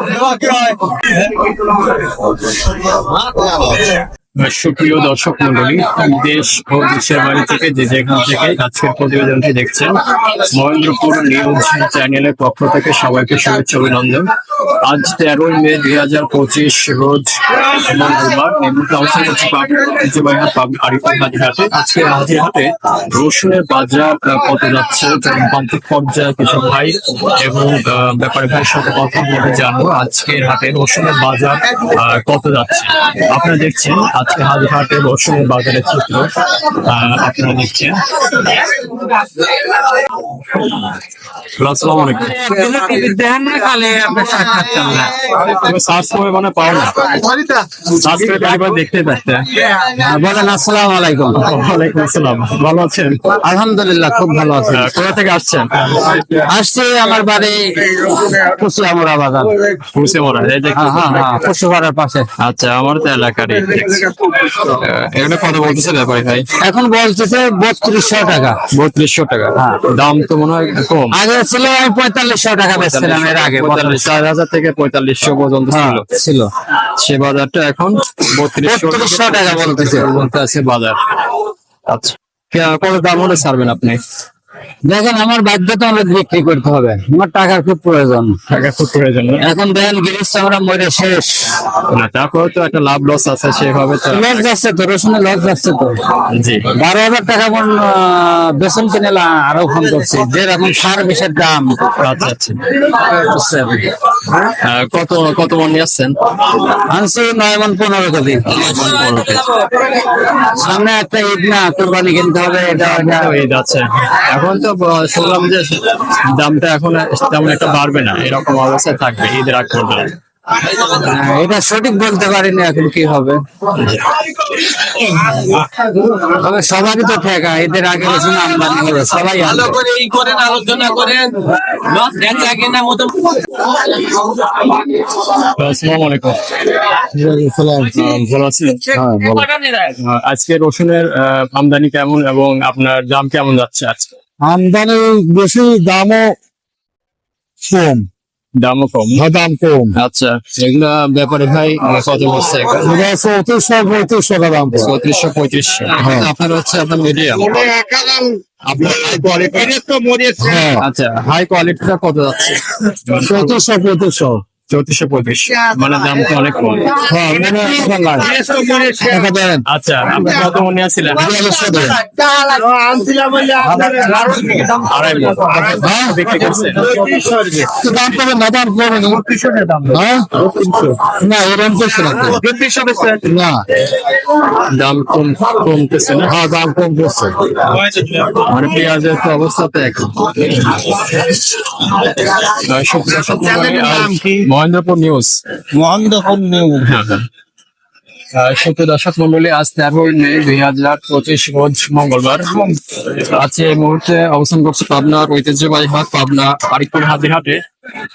れは暗い。সুপ্রিয় দর্শক মন্ডলী দেশ ও দেশের বাড়ি থেকে যে যেখান থেকে আজকের প্রতিবেদনটি দেখছেন, মহেন্দ্রপুর নিউজ চ্যানেলের পক্ষ থেকে সবাইকে শুভেচ্ছা অভিনন্দন। আজ তেরোই মে দুই হাজার পঁচিশ রোজ মঙ্গলবার আজকে হাজিরহাটে রসুনের বাজার কত যাচ্ছে প্রান্তিক পর্যায়ে কিছু ভাই এবং ব্যাপারী ভাইয়ের সাথে কথা বলে জানব। আজকের হাটে রসুনের বাজার কত যাচ্ছে? আপনারা দেখছেন আজকে হাজিরহাটে রসুনের বাজারের চিত্র। আপনারা দেখছেন। আসসালামু আলাইকুম। তুমি সার্চ করে মানে পাও না সার্চ করে একবার দেখতে পাচ্ছে। বলেন আসসালাম আলাইকুম। ওয়ালাইকুম আসসালাম। ভালো আছেন? আলহামদুলিল্লাহ খুব ভালো আছি। কোথা থেকে আসছেন? আসছি আমার বাড়ি বাজার। পুষে মরা এই যে হ্যাঁ হ্যাঁ হ্যাঁ পশুপাড়ার পাশে। আচ্ছা আমার তো এলাকারই। এখানে কত বলতেছে ব্যাপারী ভাই। এখন বলতেছে বত্রিশশো টাকা। বত্রিশশো টাকা। দাম তো মনে হয় কম। আগে ছিল আমি পঁয়তাল্লিশশো টাকা বেচছিলাম এর আগে। পঁয়তাল্লিশ চার হাজার থেকে পঁয়তাল্লিশশো পর্যন্ত হ্যাঁ ছিল। ছিল। সে বাজারটা এখন বত্রিশশো টাকা বলতেছে। বলতে আছে বাজার। আচ্ছা। কত দাম হলে ছাড়বেন আপনি? দেখেন আমার বাধ্যতা আমাদের বিক্রি করতে হবে। আমার টাকার খুব প্রয়োজন। টাকা খুব প্রয়োজন এখন দেখেন গ্রিস আমরা মরে শেষ। না তারপরে তো একটা লাভ লস আছে সেভাবে তো লস যাচ্ছে তো রসুন লস যাচ্ছে তো। জি। বারো হাজার টাকা মন বেসন কিনে আরও ফোন করছি। যেরকম সার বিষের দাম। আচ্ছা আচ্ছা। কত কত মন নিয়ে আসছেন? আনছি নয় মন পনেরো কেজি। সামনে একটা ঈদ না কোরবানি কিনতে হবে এটা ঈদ আছে। এখন তো শুনলাম যে দামটা এখন তেমন একটা বাড়বে না এরকম অবস্থায় থাকবে ঈদের আগ পর্যন্ত। হ্যাঁ, এটা সঠিক বলতে পারিনি এখন কি হবে। তবে সবারই তো ঠেকা এদের আগে রসুন আমদানি হবে সবাই আনবে। করে এই করেন আলোচনা করেন লস দেন লাগে না মতো আসসালামু আলাইকুম আহ, ভালো আছেন? আহ, আজকে রসুনের আহ, আমদানি কেমন এবং আপনার দাম কেমন যাচ্ছে আজকে? আমদানি বেশি দামও কম। দামও কম। দাম কম। আচ্ছা এগুলা ব্যাপারে ভাই কত বলছে চৌত্রিশশো পঁয়ত্রিশশো দাম কম। চৌত্রিশশো পঁয়ত্রিশশো। আপনার হচ্ছে আপনার মিডিয়াম আপনার হ্যাঁ। আচ্ছা হাই কোয়ালিটিটা কত যাচ্ছে? চৌত্রিশশো পঁয়ত্রিশশো। চৌত্রিশশো পঁয়ত্রিশ মানে দামটা অনেক কম হ্যাঁ মানে লাগে। টাকা দেন আচ্ছা আপনি কত মনে বিয়াল্লিশশো দেন আড়াই হ্যাঁ? বিক্রি করছেন দাম পাবেন না দাম পাবেন হ্যাঁ। না এরকম করছে না না। দাম কম কমতেছে না। হ্যাঁ দাম কম করছে মানে পেঁয়াজের তো অবস্থা তো সুপ্রিয় দর্শক মণ্ডলী, আজ মহেন্দ্রপুর নিউজ সুপ্রিয় দর্শক মন্ডলী আজ তেরোই মে দুই হাজার পঁচিশ রোজ মঙ্গলবার। আজকে এই মুহূর্তে অবস্থান করছে পাবনার ঐতিহ্যবাহী হাট পাবনা আরিফপুর হাজিরহাটে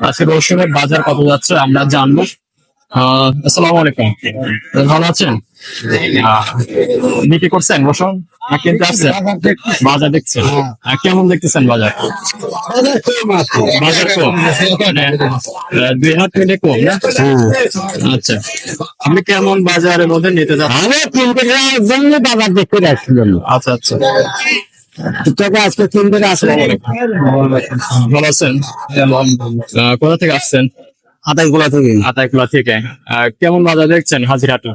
আজকে রসুনের বাজার কত যাচ্ছে আমরা জানব। আহ, আসসালামু আলাইকুম। ভালো আছেন? বিক্রি করছেন রসুন? না কিনতে আসছেন বাজার দেখছেন কেমন দেখতেছেন বাজার? বাজার কম। মানে, দুই মিলে কম না? আচ্ছা। আপনি কেমন বাজারের মধ্যে নিতে যাচ্ছেন? আমি কিনতে যাওয়ার জন্য বাবার দেখতে যাচ্ছিলাম আচ্ছা আচ্ছা। আজকে কিনতে আসলে ভালো আছেন? কোথা থেকে আসছেন? আতাইগুলা থেকে। আতাইকুলা থেকে। আহ, কেমন বাজার দেখছেন হাজিরাটা?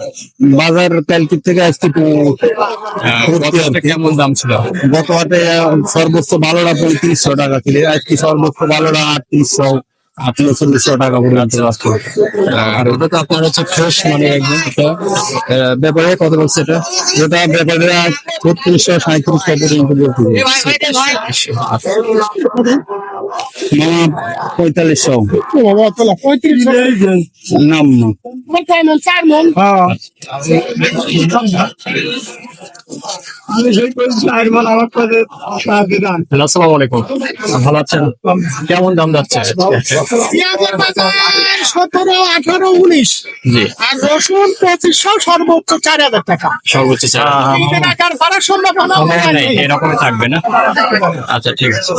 বাজার ক্যালকিট থেকে আসছি আহ, কেমন দাম ছিল? গত হাটে সর্বোচ্চ ভালোটা পঁয়ত্রিশশো টাকা ছিল। আজকে সর্বোচ্চ ভালোটা আটত্রিশশো আটচল্লিশশো টাকা পর্যন্ত আর ওটা তো আপনার হচ্ছে ফ্রেশ মানে একদম এটা, ব্যাপারে কত বলছে এটা? যেটা ব্যাপারে ছত্রিশশো সাঁত্রিশশো পর্যন্ত মানে পঁয়তাল্লিশশো নাম আসসালামু আলাইকুম ভালো আছেন? কেমন দাম যাচ্ছে? সতেরো আঠারো উনিশ। জি। আর রসুন পঁচিশশো সর্বোচ্চ চার হাজার টাকা। সর্বোচ্চ চার টাকার ভাড়ার সম্ভাবনা এরকমই থাকবে না? আচ্ছা ঠিক আছে।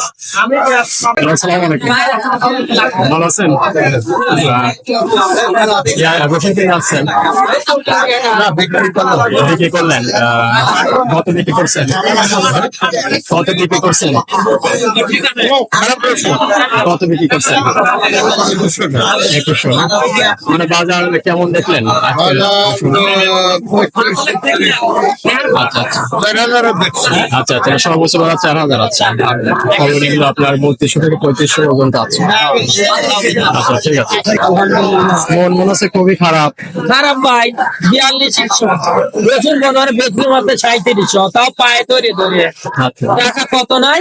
কত মানে বাজার কেমন দেখলেন? আচ্ছা আচ্ছা। আচ্ছা আচ্ছা। সর্বোচ্চ চার হাজার সর্বনিম্ন আপনার বত্রিশশো থেকে পঁয়ত্রিশশো পর্যন্ত আছে। আচ্ছা ঠিক আছে মন মনে হচ্ছে খুবই খারাপ। খারাপ ভাই বিয়াল্লিশ প্রচুর মনে হয় বেশি মধ্যে সাঁত্রিশশো তাও পায়ে ধরে ধরে। আচ্ছা। টাকা কত নাই?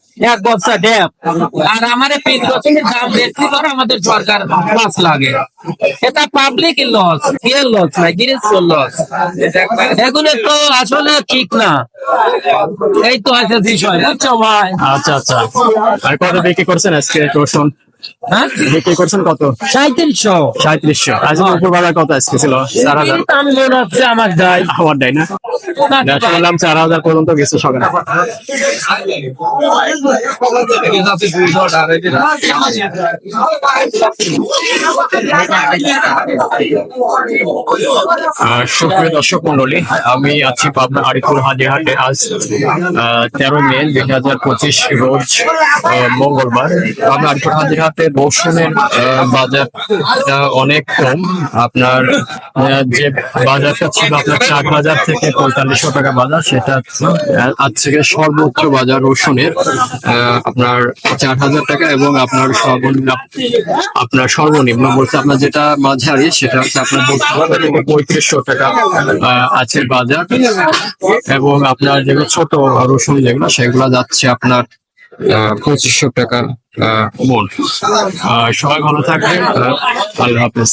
এক বস্তা ড্যাপ আর আমার পিস রসুনের দাম বেশি করে আমাদের সরকার লস লাগে। এটা পাবলিক লস কে লস না গিরিশ লস এগুলো তো আসলে ঠিক না। এই তো আছে বিষয়, বুঝছ ভাই? আচ্ছা আচ্ছা। আর কত বিক্রি করছেন আজকে? রসুন হ্যাঁ? বিক্রি করছেন কত? সাঁত্রিশশো সাঁত্রিশশো আজকে উপর বাজার কত আজকে ছিল চার হাজার। দাম মনে হচ্ছে আমার যায় আমার দেয় না? না, শুনলাম চার হাজার পর্যন্ত গেছে সকালে আহ, সুপ্রিয় দর্শক মন্ডলী আমি আছি পাবনা আরিফুল হাজিহাটে আজ তেরো মে দুই হাজার পঁচিশ রোজ আহ, মঙ্গলবার। পাবনা আরিফুল হাজিহাটে রসুনের আহ, বাজার অনেক কম। আপনার যে বাজারটা ছিল আপনার চার বাজার থেকে পঁয়তাল্লিশশো টাকা বাজার সেটা আজ থেকে সর্বোচ্চ বাজার রসুনের আপনার চার হাজার টাকা এবং আপনার সর্বনিম্ন আপনার সর্বনিম্ন বলতে আপনার যেটা মাঝারি সেটা হচ্ছে আপনার পঁয়ত্রিশশো টাকা আছে বাজার। এবং আপনার যেগুলো ছোট রসুন যেগুলো সেগুলো যাচ্ছে আপনার পঁচিশশো টাকা আহ, মন সবাই ভালো থাকবেন। আল্লাহ হাফেজ।